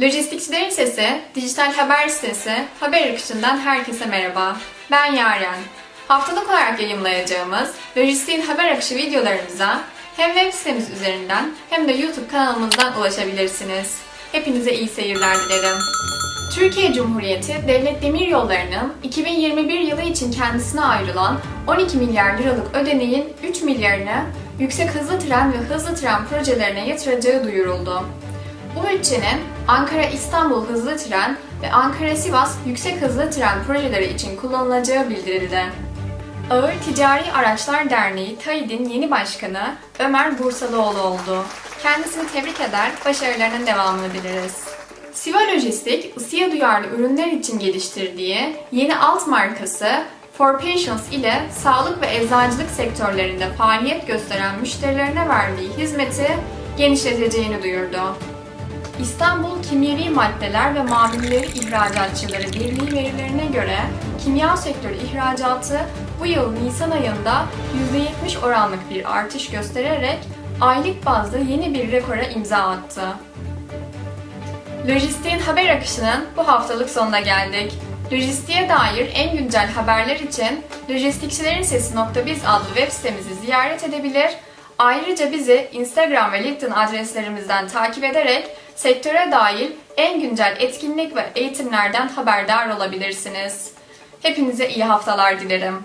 Lojistikçilerin Sesi, dijital haber sitesi Haber Akışı'ndan herkese merhaba. Ben Yaren. Haftalık olarak yayımlayacağımız Lojistiğin Haber Akışı videolarımıza hem web sitemiz üzerinden hem de YouTube kanalımızdan ulaşabilirsiniz. Hepinize iyi seyirler dilerim. Türkiye Cumhuriyeti Devlet Demiryolları'nın 2021 yılı için kendisine ayrılan 12 milyar liralık ödeneğin 3 milyarını yüksek hızlı tren ve hızlı tren projelerine yatıracağı duyuruldu. Bu bütçenin Ankara-İstanbul hızlı tren ve Ankara-Sivas yüksek hızlı tren projeleri için kullanılacağı bildirildi. Ağır Ticari Araçlar Derneği TAİD'in yeni başkanı Ömer Bursalıoğlu oldu. Kendisini tebrik eder, başarılarının devamını dileriz. Siva Lojistik, ısıya duyarlı ürünler için geliştirdiği yeni alt markası For Patients ile sağlık ve eczacılık sektörlerinde faaliyet gösteren müşterilerine verdiği hizmeti genişleteceğini duyurdu. İstanbul Kimyevi Maddeler ve Mamulleri İhracatçıları Birliği verilerine göre kimya sektörü ihracatı bu yıl Nisan ayında %70 oranlık bir artış göstererek aylık bazda yeni bir rekora imza attı. Lojistiğin haber akışının bu haftalık sonuna geldik. Lojistiğe dair en güncel haberler için lojistikçilerin sesi.biz adlı web sitemizi ziyaret edebilir. Ayrıca bizi Instagram ve LinkedIn adreslerimizden takip ederek sektöre dair en güncel etkinlik ve eğitimlerden haberdar olabilirsiniz. Hepinize iyi haftalar dilerim.